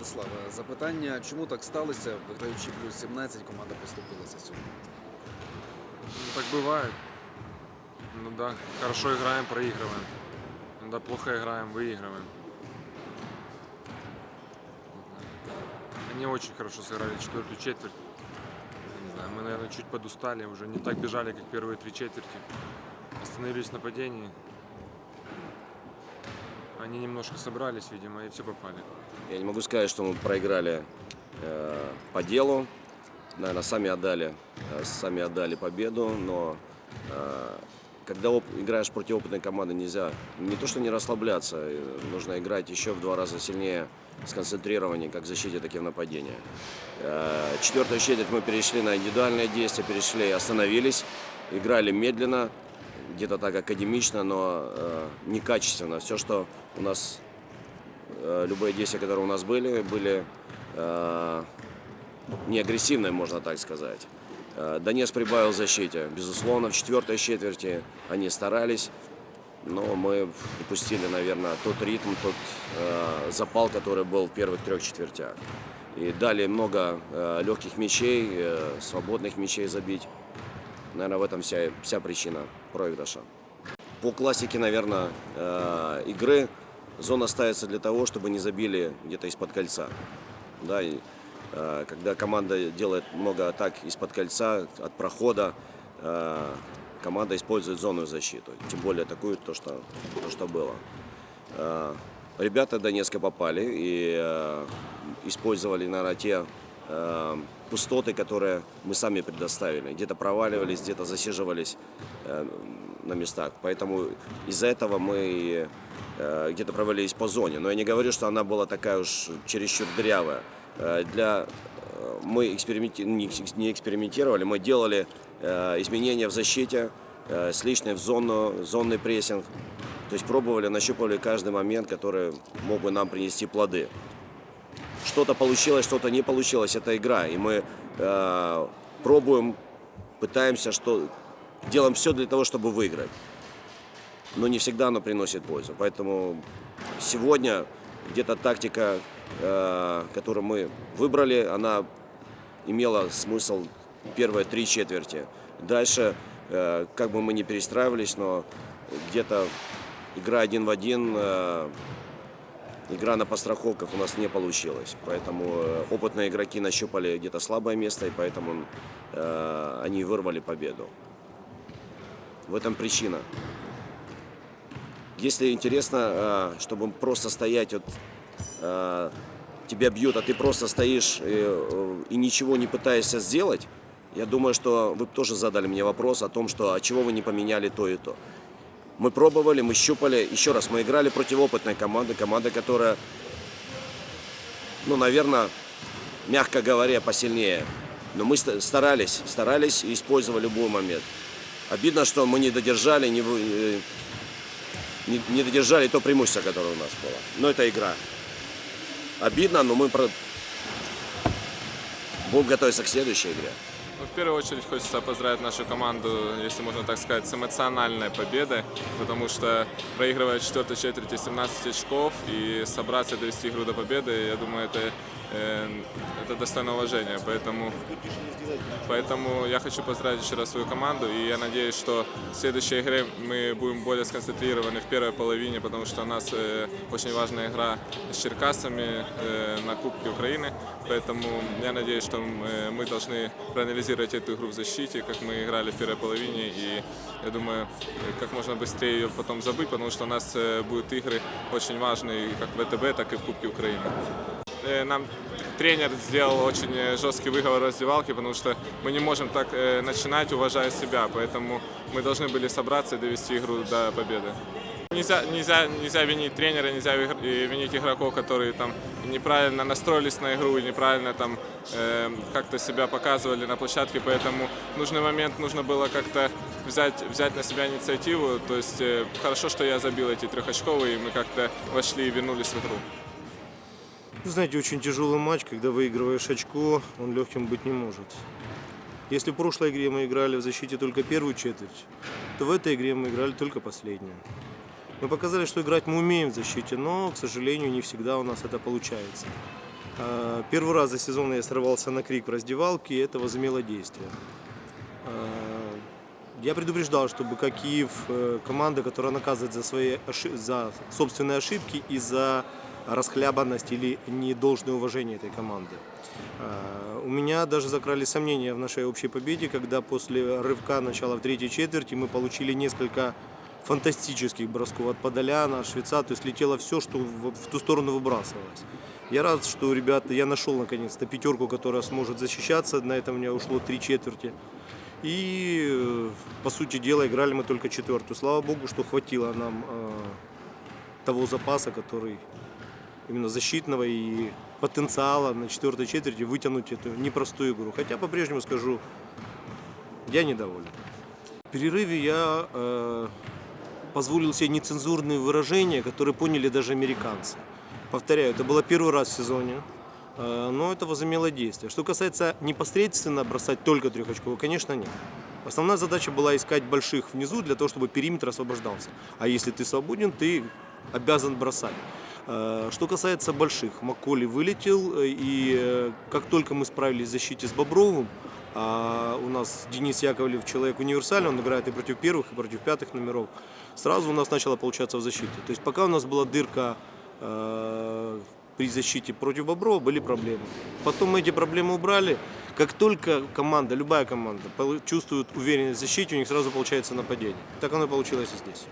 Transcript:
Владиславе, запитання, чому так сталося? Виграючи плюс 17, команда поступилася сьогодні. Ну, так бывает. Ну да, хорошо играем, проигрываем. Иногда плохо играем, выигрываем. Они очень хорошо сыграли четвертую четверть. Не знаю, мы, наверное, чуть подустали, уже не так бежали, как первые три четверти. Остановились в нападении. Они немножко собрались, видимо, и все попали. Я не могу сказать, что мы проиграли э, по делу. Наверное, сами отдали, э, сами отдали победу, но э, когда оп- играешь против опытной команды, нельзя не то что не расслабляться, э, нужно играть еще в два раза сильнее, сконцентрированнее, как в защите, так и в нападении. Э, четвертую четверть мы перешли на индивидуальные действия, перешли, остановились, играли медленно, где-то так академично, но э, некачественно. Все, что у нас Э, любые действия, которые у нас были, были э, не агрессивные, можно так сказать. Э, Донец прибавил защите. Безусловно, в четвертой четверти они старались, но мы упустили, наверное, тот ритм, тот э, запал, который был в первых трех четвертях. И дали много э, легких мячей, э, свободных мячей забить. Наверное, в этом вся, вся причина проигрыша. По классике, наверное, э, игры зона ставится для того, чтобы не забили где-то из-под кольца. Да, и, э, когда команда делает много атак из-под кольца, от прохода, э, команда использует зону защиту. Тем более такую, то, что, то, что было. Ребята Донецка попали и использовали, наверное, те пустоты, которые мы сами предоставили. Где-то проваливались, где-то засиживались э, на местах. Поэтому из-за этого мы э, где-то провалились по зоне. Но я не говорю, что она была такая уж чересчур дырявая. Э, для... э, Мы эксперименти... не экс- не экспериментировали, мы делали э, изменения в защите, э, с личной в зону, зонный прессинг. То есть пробовали, нащупывали каждый момент, который мог бы нам принести плоды. Что-то получилось, что-то не получилось. Это игра. И мы э, пробуем, пытаемся, что делаем все для того, чтобы выиграть. Но не всегда оно приносит пользу. Поэтому сегодня где-то тактика, э, которую мы выбрали, она имела смысл первые три четверти. Дальше, э, как бы мы ни перестраивались, но где-то игра один в один, э, игра на постраховках у нас не получилась. Поэтому э, опытные игроки нащупали где-то слабое место, и поэтому э, они вырвали победу. В этом причина. Если интересно, э, чтобы просто стоять, вот, э, тебя бьют, а ты просто стоишь и, э, и ничего не пытаешься сделать, я думаю, что вы тоже задали мне вопрос о том, что а чего вы не поменяли то и то. Мы пробовали, мы щупали. Еще раз, мы играли против опытной команды, команды, которая, ну, наверное, мягко говоря, посильнее. Но мы ста- старались, старались и использовали любой момент. Обидно, что мы не додержали, не, э, не, не додержали то преимущество, которое у нас было. Но это игра. Обидно, но мы про- будем готовиться к следующей игре. Ну, в первую очередь хочется поздравить нашу команду, если можно так сказать, с эмоциональной победой, потому что проигрывая в четвертой четверти 17 очков и собраться довести игру до победы, я думаю, это, это достойно уважения. Поэтому, поэтому я хочу поздравить еще раз свою команду, и я надеюсь, что в следующей игре мы будем более сконцентрированы в первой половине, потому что у нас э, очень важная игра с Черкасами э, на Кубке Украины. Поэтому я надеюсь, что э, мы должны проанализировать эту игру в защите, как мы играли в первой половине. И я думаю, как можно быстрее ее потом забыть, потому что у нас э, будут игры очень важные как в ВТБ, так и в Кубке Украины. Э, Нам тренер сделал очень э, жесткий выговор в раздевалке, потому что мы не можем так э, начинать, уважая себя. Поэтому мы должны были собраться и довести игру до победы. Нельзя, нельзя, нельзя винить тренера, нельзя винить игроков, которые там неправильно настроились на игру и неправильно там э, как-то себя показывали на площадке, поэтому в нужный момент нужно было как-то взять, взять на себя инициативу. То есть э, хорошо, что я забил эти трехочковые, и мы как-то вошли и вернулись в игру. Вы знаете, очень тяжелый матч, когда выигрываешь очко, он легким быть не может. Если в прошлой игре мы играли в защите только первую четверть, то в этой игре мы играли только последнюю. Мы показали, что играть мы умеем в защите, но, к сожалению, не всегда у нас это получается. Э, Первый раз за сезон я срывался на крик в раздевалке, и это возымело действие. Э, Я предупреждал, чтобы как Киев, э, команда, которая наказывает за, свои за собственные ошибки и за расхлябанность или недолжное уважение этой команды. Э, У меня даже закрали сомнения в нашей общей победе, когда после рывка начала в третьей четверти мы получили несколько фантастических бросков от Подоляна, Швейца, то есть летело все, что в, в ту сторону выбрасывалось. Я рад, что ребята, я нашел наконец-то пятерку, которая сможет защищаться, на это у меня ушло три четверти. И, э, по сути дела, играли мы только четвертую. Слава богу, что хватило нам э, того запаса, который именно защитного и потенциала на четвертой четверти вытянуть эту непростую игру. Хотя по-прежнему скажу, я недоволен. В перерыве я э, позволил себе нецензурные выражения, которые поняли даже американцы. Повторяю, это было первый раз в сезоне, э, но это возымело действие. Что касается непосредственно бросать только трехочковую, конечно, нет. Основная задача была искать больших внизу для того, чтобы периметр освобождался. А если ты свободен, ты обязан бросать. Э, Что касается больших, Макколи вылетел, э, и э, как только мы справились в защите с Бобровым, а у нас Денис Яковлев человек универсальный, он играет и против первых, и против пятых номеров, сразу у нас начало получаться в защите. То есть пока у нас была дырка при защите против Боброва, были проблемы. Потом мы эти проблемы убрали. Как только команда, любая команда чувствует уверенность в защите, у них сразу получается нападение. Так оно и получилось и здесь.